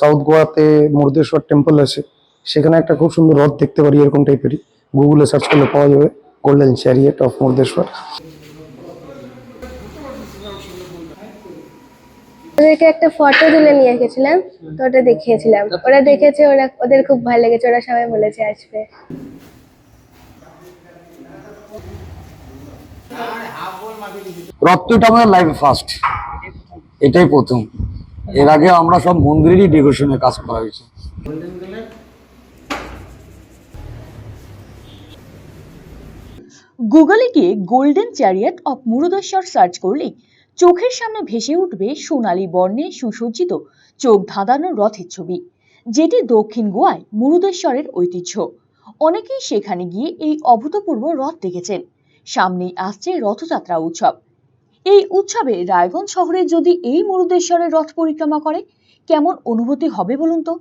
South গোয়াতে Murdeshwar temple আছে। সেখানে একটা খুব সুন্দর রথ দেখতে পারি এরকম টাইপেরই গুগলে সার্চ করলে পাওয়া যাবে গোল্ডেন চ্যারিয়েট অফ মুর্দেশ্বর ওদেরকে একটা ফটো তুলে নিয়ে গেছিলাম তো ওটা দেখিয়েছিলাম। ওরা দেখেছে ওরা ওদের খুব ভালো লেগেছে ওরা সবাই বলেছে আসবে। তো এটা লাইফে ফার্স্ট এটাই প্রথম। এর আগে আমরা সব মন্দিরেরই ডেকোরেশনের কাজ করা হয়েছে। গুগলে গিয়ে golden chariot of Murudeshwar search করলেই চোখের সামনে ভেসে উঠবে সোনালী বর্ণে সুসজ্জিত, চোখ ধাঁধানো রথের ছবি, যেটি দক্ষিণ গোয়ায় মুরুদেশ্বরের ঐতিহ্য। অনেকেই সেখানে গিয়ে এই অভূতপূর্ব রথ দেখেছেন। সামনেই আসছে রথযাত্রা উৎসব। এই উৎসবে রায়গঞ্জ শহরে যদি এই মুরুদেশ্বরের রথ পরিক্রমা করে, কেমন অনুভূতি হবে বলুন তো?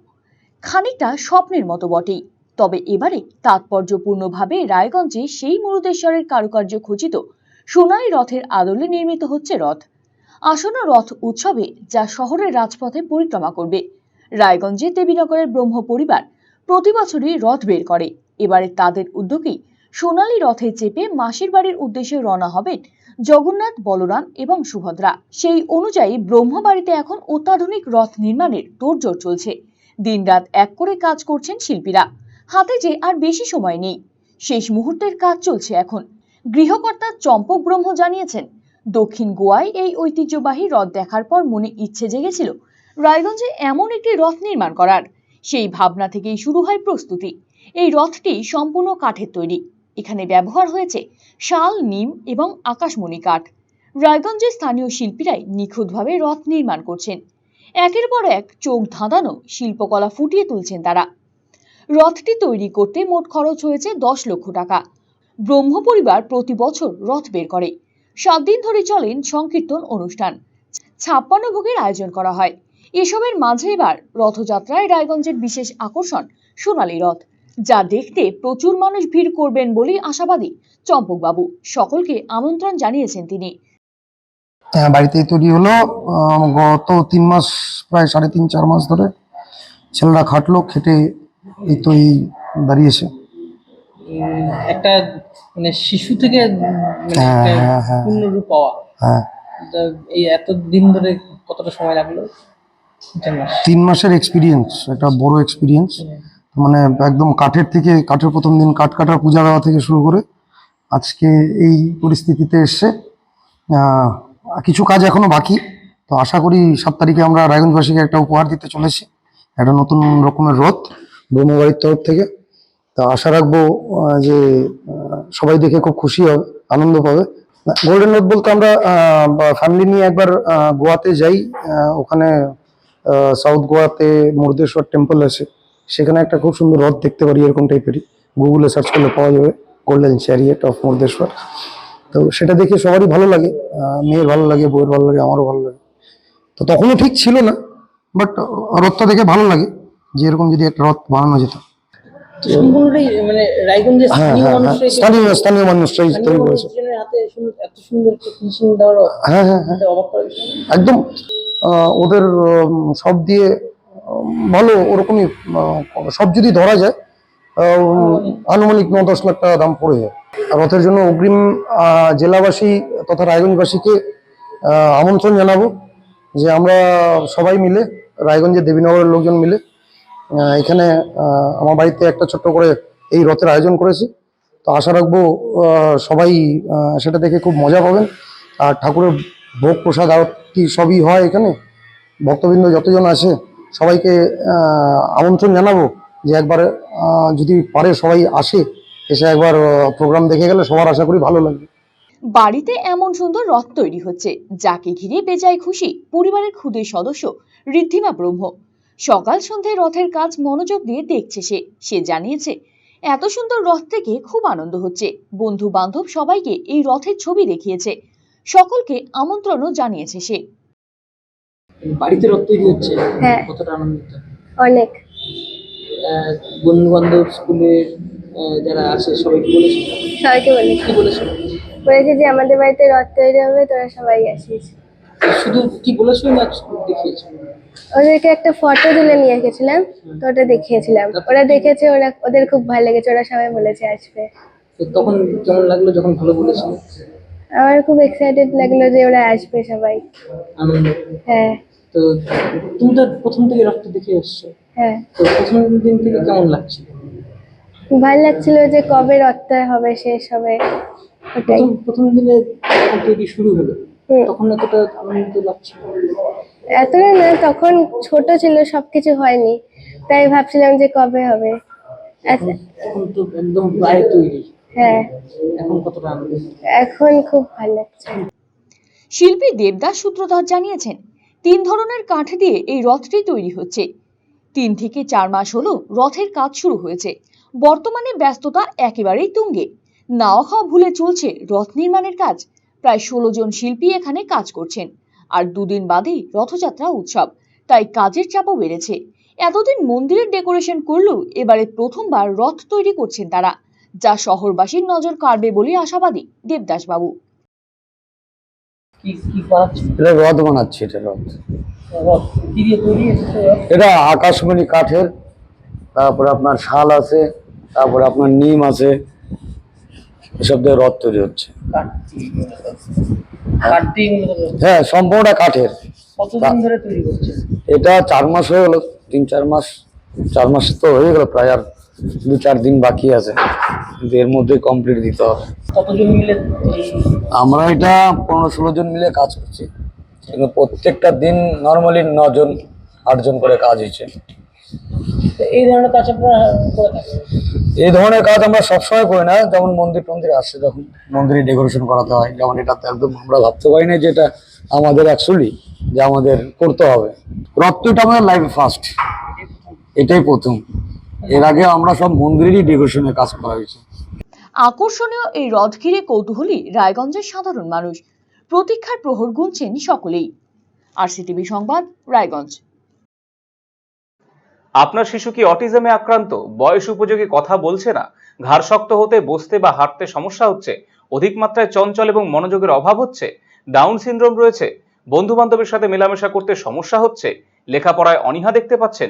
খানিকটা স্বপ্নের মতো বটেই। তবে এবারে তাৎপর্যপূর্ণভাবে রায়গঞ্জে সেই মুরুদেশ্বরের কারুকার্য খচিত সোনালী রথের আদলে নির্মিত হচ্ছে রথ। আসন্ন রথ উৎসবে যা শহরের রাজপথে পরিক্রমা করবে। রায়গঞ্জে দেবীনগরের ব্রহ্ম পরিবার প্রতি বছরই রথ বের করে। এবারে তাদের উদ্যোগেই সোনালী রথে চেপে মাসির বাড়ির উদ্দেশ্যে রওনা হবেন জগন্নাথ, বলরাম এবং সুভদ্রা। সেই অনুযায়ী ব্রহ্মবাড়িতে এখন অত্যাধুনিক রথ নির্মাণের তোড়জোড় চলছে। দিনরাত এক করে কাজ করছেন শিল্পীরা। হাতে যে আর বেশি সময় নেই। শেষ মুহূর্তের কাজ চলছে এখন। গৃহকর্তা চম্পক ব্রহ্ম জানিয়েছেন, দক্ষিণ গোয়ায় এই ঐতিহ্যবাহী রথ দেখার পর মনে ইচ্ছে জেগেছিল রায়গঞ্জে এমন একটি রথ নির্মাণ করার। সেই ভাবনা থেকেই শুরু হয় প্রস্তুতি। এই রথটি সম্পূর্ণ কাঠের তৈরি। এখানে ব্যবহার হয়েছে শাল, নিম এবং আকাশমণি কাঠ। রায়গঞ্জের স্থানীয় শিল্পীরাই নিখুঁতভাবে রথ নির্মাণ করছেন। একের পর এক চোখ ধাঁধানো শিল্পকলা ফুটিয়ে তুলছেন তারা। রথটি তৈরি করতে মোট খরচ হয়েছে দশ লক্ষ টাকা। ব্রহ্ম পরিবার প্রতি বছর রথ বের করে। সাত দিন ধরে চলেন সংকীর্তন অনুষ্ঠান। ছাপ্পান্ন ভোগের আয়োজন করা হয়। এসবের মাঝে এবার রথযাত্রায় রায়গঞ্জের বিশেষ আকর্ষণ সোনালী রথ। যা দেখতে প্রচুর মানুষ ভিড় করবেন বলেই আশাবাদী চম্পকবাবু। সকলকে আমন্ত্রণ জানিয়েছেন তিনি। হ্যাঁ বাড়িতেই তৈরি হলো। গত তিন মাস প্রায় সাড়ে তিন চার মাস ধরে ছেলেরা খাটলো খেটে এই তো এই দাঁড়িয়েছে। একটা মানে শিশু থেকে মানে হ্যাঁ, হ্যাঁ, হ্যাঁ। পূর্ণ রূপ পাওয়া। হ্যাঁ। এই এত দিন ধরে কতটা সময় লাগল? তিন মাসের এক্সপিরিয়েন্স একটা বড় এক্সপিরিয়েন্স মানে একদম কাঠের থেকে, কাঠের প্রথম দিন কাঠ কাটার পূজা দেওয়া থেকে শুরু করে আজকে এই পরিস্থিতিতে এসছে কিছু কাজ এখনও বাকি। তো আশা করি সাত তারিখে আমরা রায়গঞ্জবাসীকে একটা উপহার দিতে চলেছি। একটা নতুন রকমের রথ ব্রহ্মবাড়ির তরফ থেকে। তা আশা রাখব যে সবাই দেখে খুব খুশি হবে, আনন্দ পাবে। গোল্ডেন রথ বলতে আমরা ফ্যামিলি নিয়ে একবার গোয়াতে যাই। ওখানে সাউথ গোয়াতে মুর্দেশ্বর টেম্পল আছে। সেখানে একটা খুব সুন্দর রথ দেখতে পারি এরকম টাইপেরই গুগলে সার্চ করলে পাওয়া যাবে গোল্ডেন চ্যারিয়েট অফ মুর্দেশ্বর তো সেটা দেখে সবারই ভালো লাগে মেয়ের ভালো লাগে বউয়ের ভালো লাগে আমারও ভালো লাগে। তো তখনও ঠিক ছিল না বাট রথটা দেখে ভালো লাগে যে এরকম যদি একটা রথ বানানো যেত। মানে হ্যাঁ স্থানীয় হ্যাঁ হ্যাঁ স্থানীয় মানুষরাই তৈরি করেছে। হ্যাঁ হ্যাঁ হ্যাঁ? একদম ওদের সব দিয়ে ভালো ওরকমই সব যদি ধরা যায় আনুমানিক ন দশ লাখ টাকা দাম পড়ে যায়। রথের জন্য অগ্রিম জেলাবাসী তথা রায়গঞ্জবাসীকে আমন্ত্রণ জানাব যে আমরা সবাই মিলে, রায়গঞ্জের দেবীনগরের লোকজন মিলে এখানে আমার বাড়িতে একটা ছোট্ট করে এই রথের আয়োজন করেছি। তো আশা রাখব সবাই সেটা দেখে খুব মজা পাবেন। আর ঠাকুরের ভোগ প্রসাদ আরতি সবই হয় এখানে। ভক্তবৃন্দ যতজন আছে সবাইকে আমন্ত্রণ জানাব যে একবার যদি পারে সবাই আসে, এসে একবার প্রোগ্রাম দেখে গেলে সবার আশা করি ভালো লাগবে। বাড়িতে এমন সুন্দর রথ তৈরি হচ্ছে, যাকে ঘিরে বেজায় খুশি পরিবারের ক্ষুদে সদস্য ঋদ্ধিমা ব্রহ্ম। সকাল সন্ধ্যায় রথের কাজ মনোযোগ দিয়ে দেখছে সে। সে জানিয়েছে, এত সুন্দর রথ থেকে খুব আনন্দ হচ্ছে। বন্ধু বান্ধব সবাইকে এই রথের ছবি দেখিয়েছে। সকলকে আমন্ত্রণও জানিয়েছে সে। বাড়িতে রথ তৈরি হচ্ছে? হ্যাঁ। কতটা আনন্দিত? অনেক। বন্ধু বান্ধব স্কুলের যারা আছে সবাইকে বলেছে? সবাইকে বলেছি। কি বলেছে? বলেছে যে আমাদের বাড়িতে রথ তৈরি হবে তোরা সবাই আসিস। শুধু কি বলেছিল না দেখিয়েছো? ওদেরকে একটা ফটো তুলে নিয়ে এসেছিলাম তো ওটা দেখিয়েছিলাম। ওরা দেখেছে ওরা ওদের খুব ভালো লেগেছে ওরা সবাই বলেছে আসবে। তো তখন কেমন লাগল যখন ভালো বলেছিল আমার খুব এক্সাইটেড লাগল যে ওরা আসবে সবাই। আনন্দ। হ্যাঁ। তো তুমি তো প্রথম থেকে রক্ত দেখে এসছো। হ্যাঁ। তো প্রথম দিন থেকে কেমন লাগছে? ভালো লাগছিল যে কবে রথটা হবে শেষ হবে ওটাই। প্রথম প্রথম দিনে তৈরি শুরু হলো? তখন এতটা আনন্দ লাগছে? এতটা না তখন ছোট ছিল সবকিছু হয়নি। তাই ভাবছিলাম যে কবে হবে। আচ্ছা, এখন তো একদম প্রায় তৈরি। হ্যাঁ। এখন কতটা আনন্দ এখন খুব ভালো লাগছে। শিল্পী দেবদাস সূত্রধর জানিয়েছেন তিন ধরনের কাঠ দিয়ে এই রথটি তৈরি হচ্ছে। তিন থেকে চার মাস হলো রথের কাজ শুরু হয়েছে। বর্তমানে ব্যস্ততা একেবারেই তুঙ্গে। নাওয়া খাওয়া ভুলে চলছে রথ নির্মাণের কাজ। প্রায় ষোলো জন শিল্পী এখানে কাজ করছেন। আর দুদিন বাদেই রথযাত্রা উৎসব। তাই কাজের চাপও বেড়েছে। এতদিন মন্দিরের ডেকোরেশন করলেও এবারে প্রথমবার রথ তৈরি করছেন তারা, যা শহরবাসীর নজর কাড়বে বলে আশাবাদী দেবদাস বাবু কি কি বানাচ্ছ এটা রথ বানাচ্ছি এটা রথ? এটা আকাশমণি কাঠের তারপরে আপনার শাল আছে তারপরে আপনার নিম আছে এসব দিয়ে রথ তৈরি হচ্ছে। হ্যাঁ সম্পূর্ণটা কাঠের। এটা চার মাস হয়ে গেল তিন চার মাস চার মাস তো হয়ে গেল প্রায় আর দু চার দিন বাকি আছে। কিন্তু এর মধ্যে কমপ্লিট দিতে হবে। কতজন মিলে আমরা এটা পনেরো ষোলো জন মিলে কাজ করছি। কিন্তু প্রত্যেকটা দিন নর্মালি নজন আটজন করে কাজ হয়েছে। এই ধরনের কাজ আপনারা এই ধরনের কাজ আমরা সবসময় করি না। যেমন মন্দির টন্দির আসছে যখন মন্দিরে ডেকোরেশন করাতে হয় যেমন এটা তো একদম আমরা ভাবতে পারি না যে এটা আমাদের অ্যাকচুয়ালি যে আমাদের করতে হবে। এটা আমাদের লাইফে ফার্স্ট এটাই প্রথম। এর আগে আমরা সব মন্দিরেরই ডেকোরেশনের কাজ করা হয়েছে। আকর্ষণীয় এই রথ ঘিরে কৌতূহলী রায়গঞ্জের সাধারণ মানুষ। প্রতীক্ষার প্রহর গুনছেন সকলেই। আরসিটিভি সংবাদ রায়গঞ্জ। আপনার শিশু কি অটিজমে আক্রান্ত? বয়স উপযোগী কথা বলছে না? ঘাড় শক্ত হতে বসতে বা হাঁটতে সমস্যা হচ্ছে? অধিক মাত্রায় চঞ্চল এবং মনোযোগের অভাব হচ্ছে? ডাউন সিনড্রোম রয়েছে? বন্ধু বান্ধবের সাথে মেলামেশা করতে সমস্যা হচ্ছে? লেখাপড়ায় অনীহা দেখতে পাচ্ছেন?